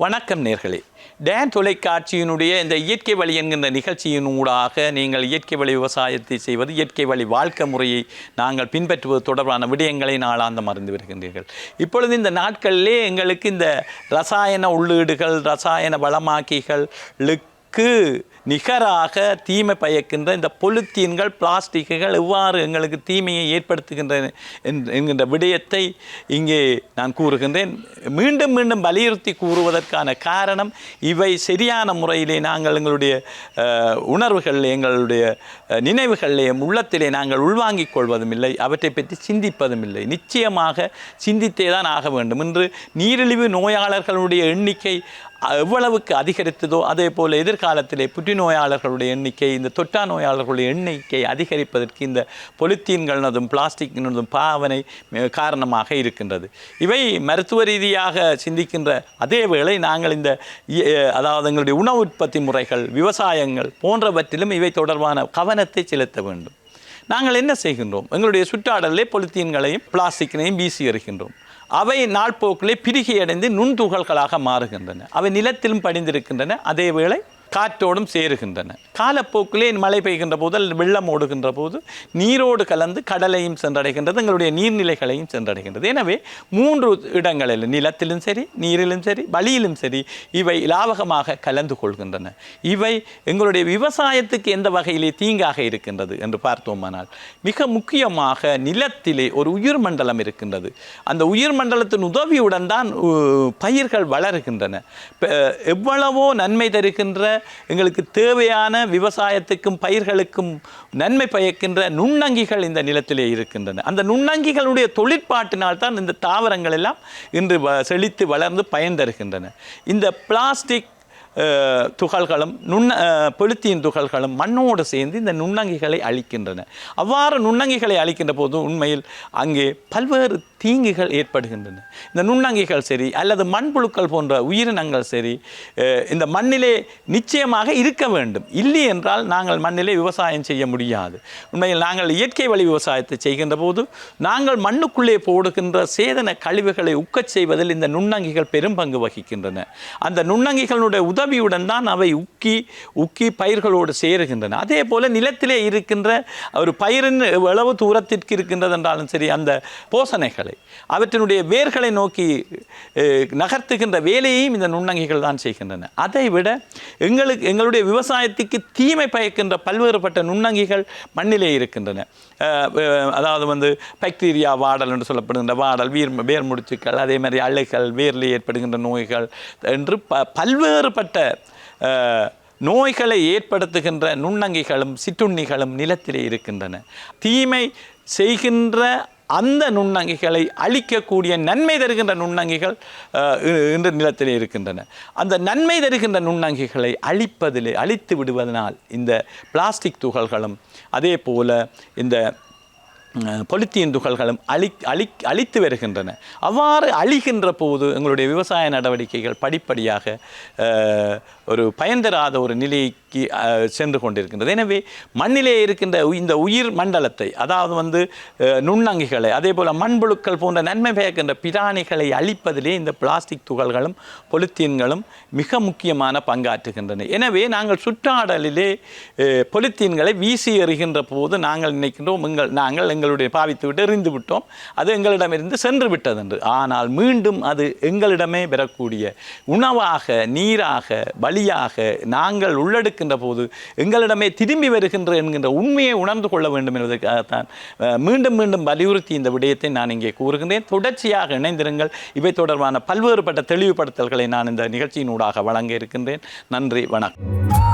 வணக்கம் நேர்களே. டேன் தொலைக்காட்சியினுடைய இந்த இயற்கை வழி என்கின்ற நிகழ்ச்சியின் ஊடாக நீங்கள் இயற்கை வழி விவசாயத்தை செய்வது இயற்கை வழி வாழ்க்கை முறையை நாங்கள் பின்பற்றுவது தொடர்பான விடயங்களை நாளாந்தம் மறந்து வருகின்றீர்கள் இப்பொழுது இந்த நாட்களிலே எங்களுக்கு இந்த ரசாயன உள்ளீடுகள் ரசாயன வளமாக்கிகள் வளமாக்கிகளுக்கு நிகராக தீமை பயக்கின்ற இந்த பொலித்தீன்கள் பிளாஸ்டிக்குகள் எவ்வாறு எங்களுக்கு தீமையை ஏற்படுத்துகின்றன என்- என்கின்ற விடயத்தை இங்கே நான் கூறுகின்றேன். மீண்டும் மீண்டும் வலியுறுத்தி கூறுவதற்கான காரணம் இவை சரியான முறையிலே நாங்கள் எங்களுடைய உணர்வுகளில் எங்களுடைய நினைவுகளிலேயும் உள்ளத்திலே நாங்கள் உள்வாங்கிக் கொள்வதும் இல்லை அவற்றை பற்றி சிந்திப்பதும் இல்லை நிச்சயமாக சிந்தித்தே தான் ஆக வேண்டும். இன்று நீரிழிவு நோயாளர்களுடைய எண்ணிக்கை எவ்வளவுக்கு அதிகரித்ததோ அதே போல் எதிர்காலத்திலே புற்றுநோயாளர்களுடைய எண்ணிக்கை இந்த தொற்றா நோயாளர்களுடைய எண்ணிக்கை அதிகரிப்பதற்கு இந்த பொலித்தீன்களதும் பிளாஸ்டிக்கினதும் பாவனை காரணமாக இருக்கின்றது. இவை மருத்துவ ரீதியாக சிந்திக்கின்ற அதே வேளை நாங்கள் இந்த அதாவது எங்களுடைய உணவு உற்பத்தி முறைகள் விவசாயங்கள் போன்றவற்றிலும் இவை தொடர்பான கவனத்தை செலுத்த வேண்டும். நாங்கள் என்ன செய்கின்றோம்? எங்களுடைய சுற்றாடலே பொலித்தீன்களையும் பிளாஸ்டிக்கினையும் வீசி வருகின்றோம் அவை நாள்போக்கிலே பிரிகையடைந்து நுண்துகள்களாக மாறுகின்றன. அவை நிலத்திலும் படிந்திருக்கின்றன. அதேவேளை காற்றோடும் சேருகின்றன. காலப்போக்கிலே மழை பெய்கின்ற போது அல்லது வெள்ளம் ஓடுகின்ற போது நீரோடு கலந்து கடலையும் சென்றடைகின்றது எங்களுடைய நீர்நிலைகளையும் சென்றடைகின்றது. எனவே மூன்று இடங்களில் நிலத்திலும் சரி நீரிலும் சரி வழியிலும் சரி இவை லாவகமாக கலந்து கொள்கின்றன. இவை எங்களுடைய விவசாயத்துக்கு எந்த வகையிலே தீங்காக இருக்கின்றது என்று பார்த்தோமானால் மிக முக்கியமாக நிலத்திலே ஒரு உயிர் மண்டலம் இருக்கின்றது. அந்த உயிர் மண்டலத்தின் உதவியுடன் தான் பயிர்கள் வளருகின்றன. எவ்வளவோ நன்மை தருகின்ற எங்களுக்கு தேவையான விவசாயத்துக்கும் பயிர்களுக்கும் நன்மை பயக்கின்ற நுண்ணங்கிகள் இந்த நிலத்திலே இருக்கின்றன. அந்த நுண்ணங்கிகளுடைய தொழிற்பாட்டினால் தான் இந்த தாவரங்கள் எல்லாம் இன்று செழித்து வளர்ந்து பயன் தருகின்றன. இந்த பிளாஸ்டிக் துகள்களும் நுண்ண பொலித்தீன் துகள்களும் மண்ணோடு சேர்ந்து இந்த நுண்ணங்கிகளை அழிக்கின்றன. அவ்வாறு நுண்ணங்கிகளை அழிக்கின்ற போது உண்மையில் அங்கே பல்வேறு தீங்குகள் ஏற்படுகின்றன. இந்த நுண்ணங்கிகள் சரி அல்லது மண்புழுக்கள் போன்ற உயிரினங்கள் சரி இந்த மண்ணிலே நிச்சயமாக இருக்க வேண்டும். இல்லை என்றால் நாங்கள் மண்ணிலே விவசாயம் செய்ய முடியாது. உண்மையில் நாங்கள் இயற்கை வழி விவசாயத்தை செய்கின்ற போது நாங்கள் மண்ணுக்குள்ளே போடுகின்ற சேதன கழிவுகளை உக்கச் செய்வதில் இந்த நுண்ணங்கிகள் பெரும் பங்கு வகிக்கின்றன. அந்த நுண்ணங்கிகளுடைய உதவியுடன் தான் அவை உக்கி உக்கி பயிர்களோடு சேருகின்றன. அதே போல நிலத்திலே இருக்கின்ற ஒரு பயிரின் எவ்வளவு தூரத்திற்கு இருக்கின்றது என்றாலும் சரி அந்த போசனைகள் அவற்றினுடைய வேர்களை நோக்கி நகர்த்துகின்ற வேலையையும் இந்த நுண்ணங்கிகள் தான் செய்கின்றன. அதை விட எங்களுக்கு எங்களுடைய விவசாயத்துக்கு தீமை பயக்கின்ற பல்வேறுபட்ட நுண்ணங்கிகள் மண்ணிலே இருக்கின்றன. அதாவது வந்து பாக்டீரியா வாடல் என்று சொல்லப்படுகின்ற வாடல் வீர் வேர் முடிச்சுக்கள் அதே மாதிரி அழுகல் வேரில் ஏற்படுகின்ற நோய்கள் என்று ப பல்வேறுபட்ட நோய்களை ஏற்படுத்துகின்ற நுண்ணங்கிகளும் சிற்றுண்ணிகளும் நிலத்திலே இருக்கின்றன. தீமை செய்கின்ற அந்த நுண்ணங்கிகளை அழிக்கக்கூடிய நன்மை தருகின்ற நுண்ணங்கிகள் இன்று நிலத்திலே இருக்கின்றன. அந்த நன்மை தருகின்ற நுண்ணங்கிகளை அழிப்பதிலே அழித்து விடுவதனால் இந்த பிளாஸ்டிக் துகள்களும் அதே போல் இந்த பொலித்தீன் துகள்களும் அழி அழி அழித்து வருகின்றன. அவ்வாறு அழிகின்ற போது எங்களுடைய விவசாய நடவடிக்கைகள் படிப்படியாக ஒரு ஒரு பயன்தராத ஒரு நிலையை நோக்கி சென்று கொண்டிருக்கின்றது. எனவே மண்ணிலே இருக்கின்ற இந்த உயிர் மண்டலத்தை அதாவது வந்து நுண்ணங்கிகளை அதே போல் மண்புழுக்கள் போன்ற நன்மை பயக்கின்ற பிராணிகளை அழிப்பதிலே இந்த பிளாஸ்டிக் துகள்களும் பொலித்தீன்களும் மிக முக்கியமான பங்காற்றுகின்றன. எனவே நாங்கள் சுற்றாடலிலே பொலித்தீன்களை வீசி எறிகின்ற போது நாங்கள் நினைக்கின்றோம் எங்கள் நாங்கள் எங்களுடைய பாவித்து விட்டு எறிந்து விட்டோம். அது எங்களிடமிருந்து சென்று விட்டதென்று. ஆனால் மீண்டும் அது எங்களிடமே பெறக்கூடிய உணவாக நீராக வழியாக நாங்கள் இருக்கின்ற போது எங்களிடமே திரும்பி வருகின்ற என்கின்ற உண்மையை உணர்ந்து கொள்ள வேண்டும் என்பதற்காகத்தான் மீண்டும் மீண்டும் வலியுறுத்தி இந்த விடயத்தை நான் இங்கே கூறுகின்றேன். தொடர்ச்சியாக இணைந்திருங்கள். இவை தொடர்பான பல்வேறுபட்ட தெளிவுபடுத்தல்களை நான் இந்த நிகழ்ச்சியினூடாக வழங்க இருக்கின்றேன். நன்றி. வணக்கம்.